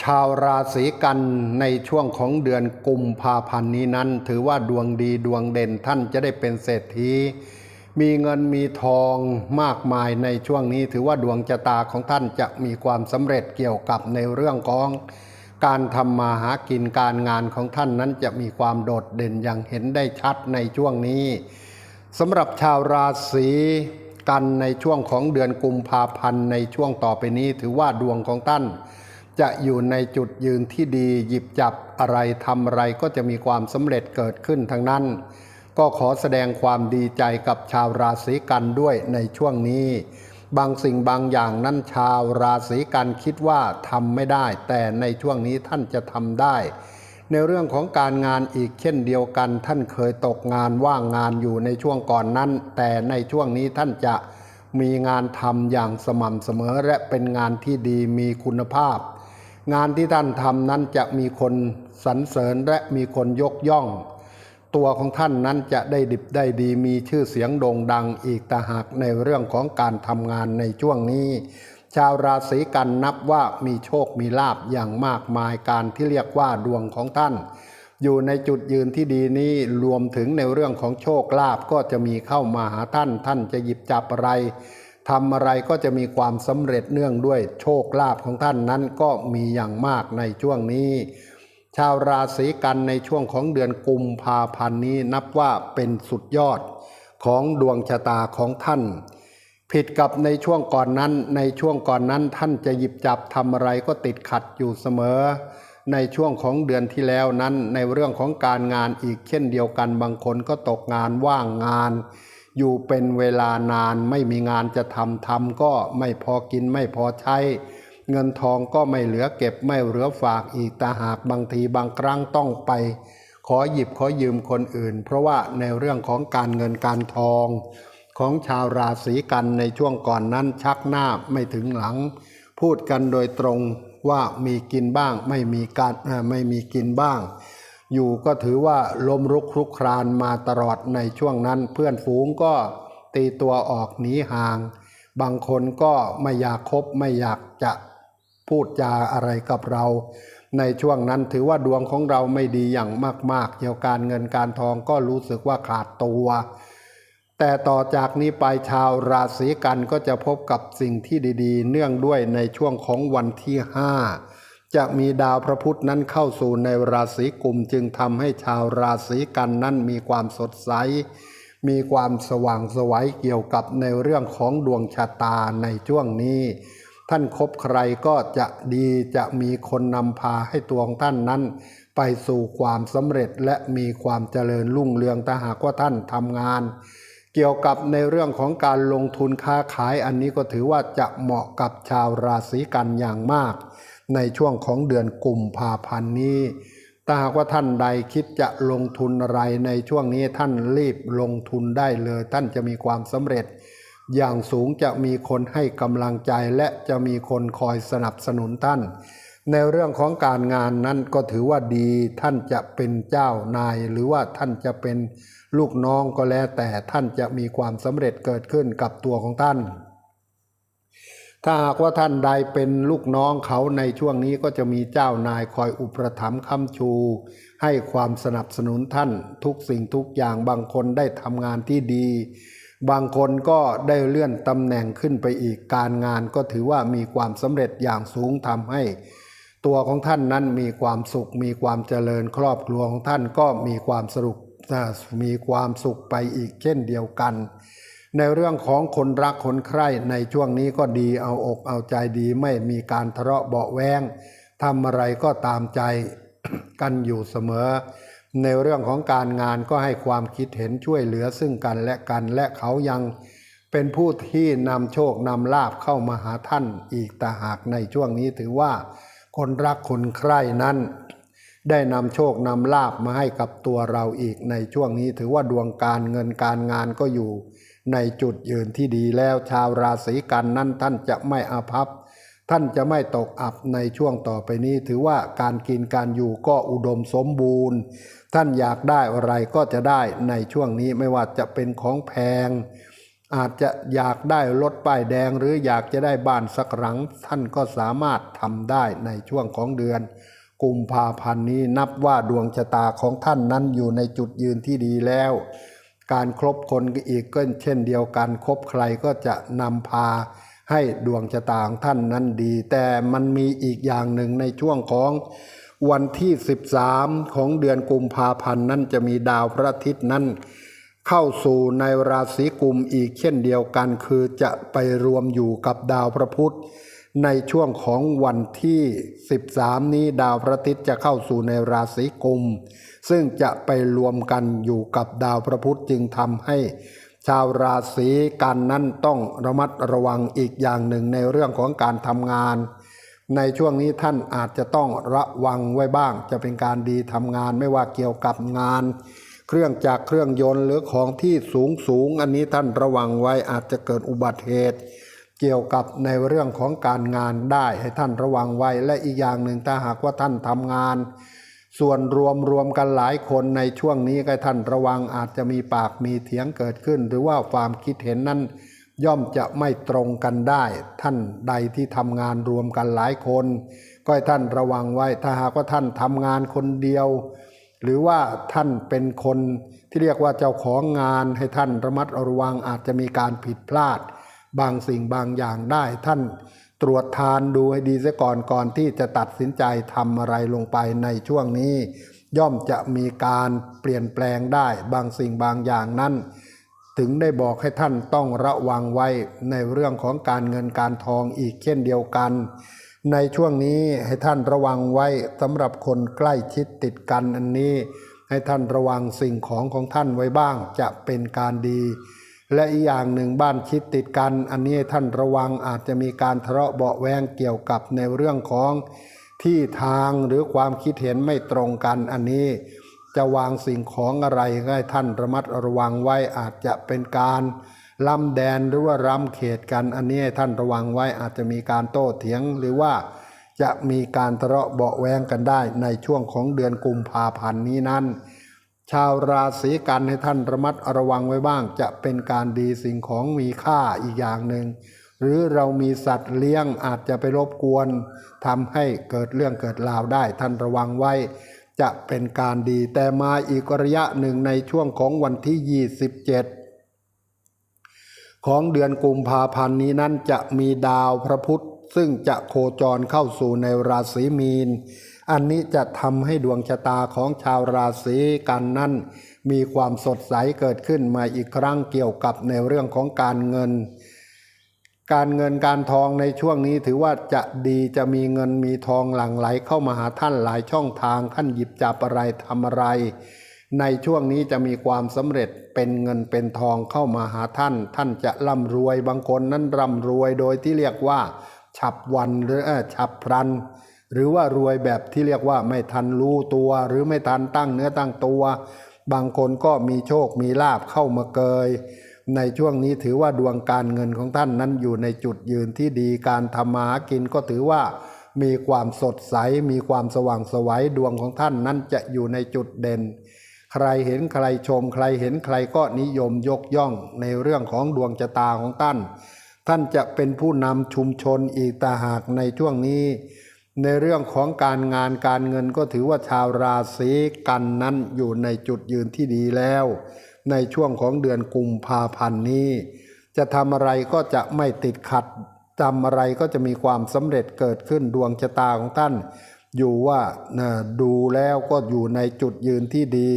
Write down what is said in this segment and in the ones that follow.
ชาวราศีกันในช่วงของเดือนกุมภาพันธ์นี้นั้น ถือว่าดวงดีดวงเด่นท่านจะได้เป็นเศรษฐี มีเงินมีทองมากมายในช่วงนี้ ถือว่าดวงชะตาของท่านจะมีความสำเร็จเกี่ยวกับในเรื่องของการทำมาหากินการงานของท่านนั้นจะมีความโดดเด่นอย่างเห็นได้ชัดในช่วงนี้สำหรับชาวราศีกันในช่วงของเดือนกุมภาพันธ์ในช่วงต่อไปนี้ ถือว่าดวงของท่าน จะอยู่ในจุดยืนที่ดี หยิบจับอะไรทำอะไรก็จะมีความสำเร็จเกิดขึ้นทั้งนั้น ก็ขอแสดงความดีใจกับชาวราศีกันด้วยในช่วงนี้ บางสิ่งบางอย่างนั้นชาวราศีกันคิดว่าทำไม่ได้ แต่ในช่วงนี้ท่านจะทำได้ ในเรื่องของการงานอีกเช่นเดียวกัน ท่านเคยตกงานว่างงานอยู่ในช่วงก่อนนั้น แต่ในช่วงนี้ท่านจะมีงานทำอย่างสม่ำเสมอและเป็นงานที่ดีมีคุณภาพ งานที่ท่านทำนั้นจะมีคนสรรเสริญและมีคนยกย่อง ตัวของท่านนั้นจะได้ดิบได้ดีมีชื่อเสียงโด่งดังอีกต่าหากในเรื่องของการทำงานในช่วงนี้ ชาวราศีกันนับว่ามีโชคมีลาบอย่างมากมายการที่เรียกว่าดวงของท่าน อยู่ในจุดยืนที่ดีนี้รวมถึงในเรื่องของโชคลาภก็จะมีเข้ามาหาท่าน ท่านจะหยิบจับอะไร ทำอะไรก็จะมีความสำเร็จเนื่องด้วยโชคลาภของท่านนั้นก็มีอย่างมากในช่วงนี้ ชาวราศีกันในช่วงของเดือนกุมภาพันธ์นี้นับว่าเป็นสุดยอดของดวงชะตาของท่าน ผิดกับในช่วงก่อนนั้น ในช่วงก่อนนั้นท่านจะหยิบจับทำอะไรก็ติดขัดอยู่เสมอ ในช่วงของเดือนที่แล้วนั้นในเรื่องของการงานอีกเช่นเดียวกันบางคนก็ตกงานว่างงาน อยู่เป็นเวลานานไม่มีงานจะทำทำก็ไม่พอกินไม่พอใช้ เงินทองก็ไม่เหลือเก็บไม่เหลือฝากอีกแต่หากบางทีบางครั้งต้องไป ขอหยิบขอยืมคนอื่น เพราะว่าในเรื่องของการเงินการทอง ของชาวราศีกันในช่วงก่อนนั้นชักหน้าไม่ถึงหลัง พูดกันโดยตรงว่ามีกินบ้างไม่มีการไม่มีกินบ้าง อยู่ก็ถือว่าลมรุกคลุกครานมาตลอดในช่วงนั้น เพื่อนฝูงก็ตีตัวออกหนีห่าง บางคนก็ไม่อยากคบไม่อยากจะพูดจาอะไรกับเรา ในช่วงนั้นถือว่าดวงของเราไม่ดีอย่างมากๆ เกี่ยวกับการเงินการทองก็รู้สึกว่าขาดตัว แต่ต่อจากนี้ไปชาวราศีกันก็จะพบกับสิ่งที่ดี ๆ เนื่องด้วยในช่วงของวันที่5 จะมีดาวพระพุธนั้นเข้าสู่ในราศีกุมจึงทำให้ชาวราศีกันนั้นมีความสดใส มีความสว่างไสวัยเกี่ยวกับในเรื่องของดวงชะตาในช่วงนี้ ท่านคบใครก็จะดีจะมีคนนำพาให้ตัวของท่านนั้น ไปสู่ความสำเร็จและมีความเจริญรุ่งเรืองถ้าหากว่าท่านทำงาน เกี่ยวกับในเรื่องของการลงทุนค้าขายอันนี้ก็ถือว่าจะเหมาะกับชาวราศีกันอย่างมาก ในช่วงของเดือนกุมภาพันธ์นี้ ถ้าหากว่าท่านใดคิดจะลงทุนอะไรในช่วงนี้ท่านรีบลงทุนได้เลย ท่านจะมีความสำเร็จ อย่างสูงจะมีคนให้กำลังใจและจะมีคนคอยสนับสนุนท่าน ในเรื่องของการงานนั้นก็ถือว่าดีท่านจะเป็นเจ้านาย หรือว่าท่านจะเป็นลูกน้องก็แล้วแต่ท่านจะมีความสำเร็จเกิดขึ้นกับตัวของท่าน ถ้าหากว่าท่านใดเป็นลูกน้องเขาในช่วงนี้ก็จะมีเจ้านายคอยอุปถัมภ์ค้ำชู ให้ความสนับสนุนท่านทุกสิ่งทุกอย่างบางคนได้ทำงานที่ดี บางคนก็ได้เลื่อนตำแหน่งขึ้นไปอีกการงานก็ถือว่ามีความสำเร็จอย่างสูงทำให้ ตัวของท่านนั้นมีความสุข มีความเจริญครอบครัวของท่านก็มีความสรุปมีความสุขไปอีกเช่นเดียวกัน ในเรื่องของคนรักคนใคร่ในช่วงนี้ก็ดีเอาอกเอาใจดีไม่มีการทะเลาะเบาแวงทำอะไรก็ตามใจกันอยู่เสมอ ในเรื่องของการงานก็ให้ความคิดเห็นช่วยเหลือซึ่งกันและกันและเขายังเป็นผู้ที่นำโชคนำลาบเข้ามาหาท่านอีกต่หากในช่วงนี้ถือว่า คนรักคนใคร่นั้น ได้นำโชคนำลาบมาให้กับตัวเราอีกในช่วงนี้ถือว่าดวงการเงินการงานก็อยู่ ในจุดยืนที่ดีแล้วชาวราศีกันนั้นท่านจะไม่อาภัพ ท่านจะไม่ตกอับในช่วงต่อไปนี้ถือว่าการกินการอยู่ก็อุดมสมบูรณ์ ท่านอยากได้อะไรก็จะได้ในช่วงนี้ไม่ว่าจะเป็นของแพง อาจจะอยากได้รถป้ายแดงหรืออยากจะได้บ้านสักหลัง ท่านก็สามารถทำได้ในช่วงของเดือนกุมภาพันธ์นี้นับว่าดวงชะตาของท่านนั้นอยู่ในจุดยืนที่ดีแล้ว การครบคนก็อีกก็เช่นเดียวกันคบใครก็จะนำพาให้ดวงชะตาของท่านนั้นดี แต่มันมีอีกอย่างหนึ่งในช่วงของวันที่ 13 ของเดือนกุมภาพันธ์นั้นจะมีดาวพระอาทิตย์นั้น เข้าสู่ในราศีกุมอีกเช่นเดียวกัน คือจะไปรวมอยู่กับดาวพระพุธ ในช่วงของวันที่ 13 นี้ดาวพระอาทิตย์จะเข้าสู่ในราศีกุม ซึ่งจะไปรวมกันอยู่กับดาวพระพุธจึงทำให้ชาวราศีกันนั้นต้องระมัดระวังอีกอย่างหนึ่งในเรื่องของการทำงาน ในช่วงนี้ท่านอาจจะต้องระวังไว้บ้าง จะเป็นการดีทำงานไม่ว่าเกี่ยวกับงาน เครื่องจักรเครื่องยนต์หรือของที่สูงสูงอันนี้ท่านระวังไว้อาจจะเกิดอุบัติเหตุ เกี่ยวกับในเรื่องของการงานได้ให้ท่านระวังไว้ และอีกอย่างหนึ่งถ้าหากว่าท่านทำงาน ส่วนรวมรวมกันหลายคนในช่วงนี้ก็ท่านระวังอาจจะมีปากมีเถียงเกิดขึ้น หรือว่าความคิดเห็นนั้นย่อมจะไม่ตรงกันได้ ท่านใดที่ทำงานรวมกันหลายคน ก็ให้ท่านระวังไว้ถ้าหากว่าท่านทำงานคนเดียว หรือว่าท่านเป็นคนที่เรียกว่าเจ้าของงานให้ท่านระมัดระวังอาจจะมีการผิดพลาด บางสิ่งบางอย่างได้ ท่านตรวจทานดูให้ดีเสียก่อนก่อนที่จะตัดสินใจทำอะไรลงไปในช่วงนี้ ย่อมจะมีการเปลี่ยนแปลงได้ บางสิ่งบางอย่างนั้น ถึงได้บอกให้ท่านต้องระวังไว้ในเรื่องของการเงินการทองอีกเช่นเดียวกันในช่วงนี้ให้ท่านระวังไว้สำหรับคนใกล้ชิดติดกันอันนี้ ให้ท่านระวังสิ่งของของท่านไว้บ้างจะเป็นการดี และอีกอย่างหนึ่งบ้านชิดติดกัน อันนี้ท่านระวังอาจจะมีการทะเลาะเบาแวงเกี่ยวกับในเรื่องของที่ทางหรือความคิดเห็นไม่ตรงกัน อันนี้จะวางสิ่งของอะไรให้ท่านระมัดระวังไว้อาจจะเป็นการล้ำแดนหรือว่าล้ำเขตกันอันนี้ท่านระวังไว้อาจจะมีการโต้เถียงหรือว่าจะมีการทะเลาะเบาแวงกันได้ในช่วงของเดือนกุมภาพันธ์นี้นั้น ชาวราศีกันให้ท่านระมัดระวังไว้บ้าง จะเป็นการดีสิ่งของมีค่าอีกอย่างหนึ่ง หรือเรามีสัตว์เลี้ยงอาจจะไปรบกวนทำให้เกิดเรื่องเกิดราวได้ท่านระวังไว้ จะเป็นการดีแต่มาอีกระยะหนึ่งในช่วงของวันที่ 27 ของเดือนกุมภาพันธ์นี้นั้นจะมีดาวพระพุธซึ่งจะโคจรเข้าสู่ในราศีมีน อันนี้จะทำให้ดวงชะตาของชาวราศีกันนั้น มีความสดใสเกิดขึ้นมาอีกครั้งเกี่ยวกับในเรื่องของการเงิน การเงินการทองในช่วงนี้ถือว่าจะดีจะมีเงินมีทองหลั่งไหลเข้ามาหาท่านหลายช่องทางท่านหยิบจับอะไรทำอะไร ในช่วงนี้จะมีความสำเร็จเป็นเงินเป็นทองเข้ามาหาท่าน ท่านจะร่ำรวยบางคนนั้นร่ำรวยโดยที่เรียกว่า ฉับวันหรือฉับพลัน หรือว่ารวยแบบที่เรียกว่าไม่ทันรู้ตัว หรือไม่ทันตั้งเนื้อตั้งตัว บางคนก็มีโชคมีลาบเข้ามาเกย ในช่วงนี้ถือว่าดวงการเงินของท่านนั้นอยู่ในจุดยืนที่ดีการทำมาหากินก็ถือว่ามีความสดใส มีความสว่างไสวัยดวงของท่านนั้นจะอยู่ในจุดเด่น ใครเห็นใครชม ใครเห็นใครก็นิยมยกย่องในเรื่องของดวงชะตาของท่าน ท่านจะเป็นผู้นำชุมชนอีกตาหากในช่วงนี้ ในเรื่องของการงานการเงินก็ถือว่าชาวราศีกันนั้นอยู่ในจุดยืนที่ดีแล้ว ในช่วงของเดือนกุมภาพันธ์นี้ จะทำอะไรก็จะไม่ติดขัดจำอะไรก็จะมีความสำเร็จเกิดขึ้นดวงชะตาของท่าน อยู่ว่าดูแล้วก็อยู่ในจุดยืนที่ดี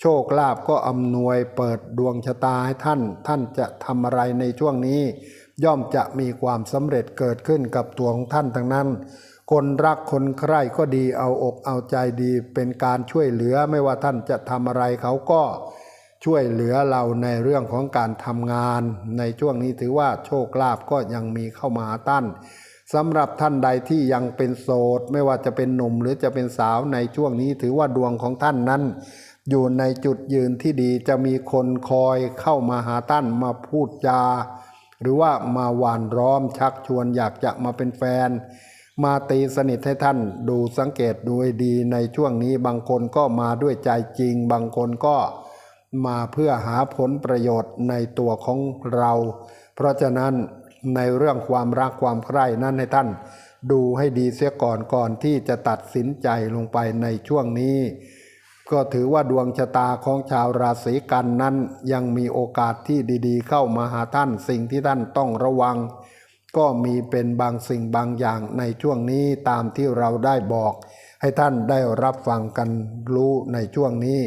โชคลาภก็อำนวยเปิดดวงชะตาให้ท่าน ท่านจะทำอะไรในช่วงนี้ ย่อมจะมีความสำเร็จเกิดขึ้นกับตัวของท่านทั้งนั้น คนรักคนใคร่ก็ดีเอาอกเอาใจดี เป็นการช่วยเหลือไม่ว่าท่านจะทำอะไรเขาก็ช่วยเหลือเราในเรื่องของการทำงาน ในช่วงนี้ถือว่าโชคลาภก็ยังมีเข้ามาหาท่านสำหรับท่านใดที่ยังเป็นโสด ไม่ว่าจะเป็นหนุ่มหรือจะเป็นสาวในช่วงนี้ถือว่าดวงของท่านนั้น อยู่ในจุดยืนที่ดีจะมีคนคอยเข้ามาหาท่านมาพูดจา หรือว่ามาหวานร้อมชักชวนอยากจะมาเป็นแฟน มาตีสนิทให้ท่านดูสังเกตดูให้ดีในช่วงนี้บางคนก็มาด้วยใจจริง บางคนก็มาเพื่อหาผลประโยชน์ในตัวของเรา เพราะฉะนั้นในเรื่องความรักความใคร่นั้นให้ท่าน ดูให้ดีเสียก่อนก่อนที่จะตัดสินใจลงไปในช่วงนี้ ก็ถือว่าดวงชะตาของชาวราศีกันนั้นยังมีโอกาสที่ดีๆ เข้ามาหาท่านสิ่งที่ท่านต้องระวัง ก็มีเป็นบางสิ่งบางอย่างในช่วงนี้ตามที่เราได้บอก ให้ท่านได้รับฟังกันรู้ในช่วงนี้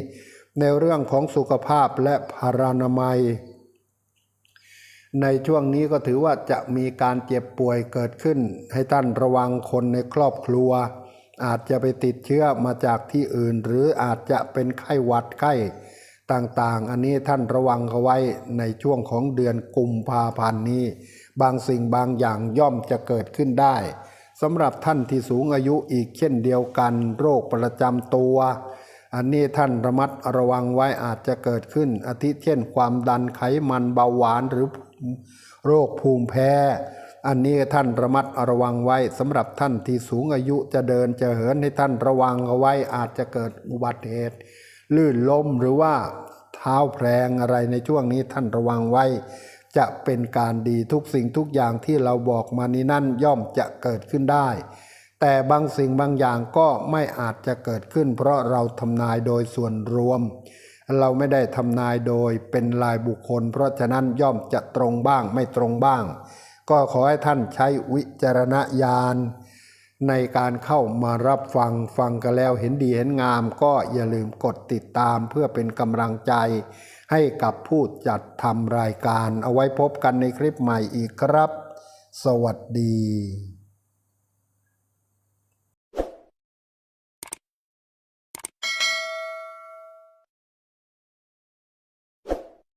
ในเรื่องของสุขภาพและพารานามัย ในช่วงนี้ก็ถือว่าจะมีการเจ็บป่วยเกิดขึ้น ให้ท่านระวังคนในครอบครัว อาจจะไปติดเชื้อมาจากที่อื่น หรืออาจจะเป็นไข้หวัดไข้ต่างๆ อันนี้ท่านระวังเอาไว้ในช่วงของเดือนกุมภาพันธ์นี้ บางสิ่งบางอย่างย่อมจะเกิดขึ้นได้สำหรับท่านที่สูงอายุอีกเช่นเดียวกัน โรคประจำตัว อันนี้ท่านระมัดระวังไว้อาจจะเกิดขึ้น อาทิเช่น ความดันไขมันเบาหวานหรือโรคภูมิแพ้ อันนี้ท่านระมัดระวังไว้สำหรับท่านที่สูงอายุจะเดินจะเหินให้ท่านระวังเอาไว้อาจจะเกิดอุบัติเหตุลื่นล้มหรือว่าเท้าแพลงอะไรในช่วงนี้ท่านระวังไว้ จะเป็นการดีทุกสิ่งทุกอย่างที่เราบอกมานี้นั่นย่อมจะเกิดขึ้นได้ แต่บางสิ่งบางอย่างก็ไม่อาจจะเกิดขึ้น เพราะเราทำนายโดยส่วนรวม เราไม่ได้ทำนายโดยเป็นลายบุคคล เพราะฉะนั้นย่อมจะตรงบ้างไม่ตรงบ้าง ก็ขอให้ท่านใช้วิจารณญาณ ในการเข้ามารับฟังฟังกันแล้วเห็นดีเห็นงาม ก็อย่าลืมกดติดตามเพื่อเป็นกำลังใจ ให้กับผู้จัดทำรายการเอาไว้พบกันในคลิปใหม่อีกครับ สวัสดี